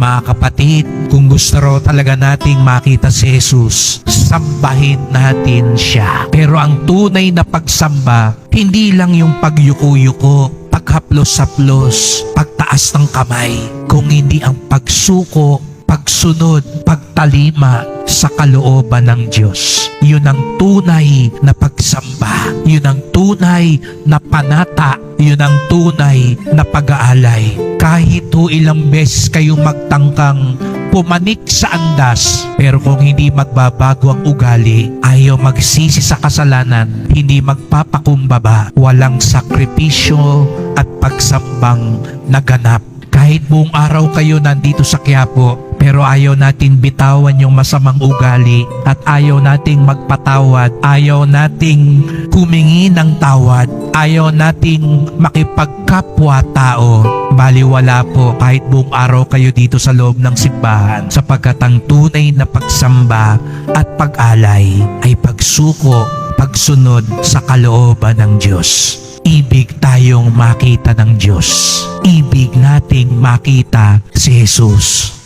Mga kapatid, kung gusto raw talaga nating makita si Jesus, sambahin natin siya. Pero ang tunay na pagsamba, hindi lang yung pagyuko-yuko, paghaplos-haplos, pagtaas ng kamay, kung hindi ang pagsuko, pagsunod, pagtalima sa kalooban ng Diyos. Yun ang tunay na pagsamba. Yun ang tunay na panata. Yun ang tunay na pag-aalay. Kahit ho ilang beses kayong magtangkang pumanik sa andas, pero kung hindi magbabago ang ugali, ayaw magsisi sa kasalanan, hindi magpapakumbaba, walang sakripisyo at pagsambang naganap. Kahit buong araw kayo nandito sa Quiapo, pero ayaw natin bitawan yung masamang ugali at ayaw nating magpatawad, ayaw nating humingi ng tawad, ayaw nating makipagkapwa tao. Baliwala po kahit buong araw kayo dito sa loob ng simbahan sapagkat ang tunay na pagsamba at pag-alay ay pagsuko, pagsunod sa kalooban ng Diyos. Ibig tayong makita ng Diyos. Ibig nating makita si Jesus.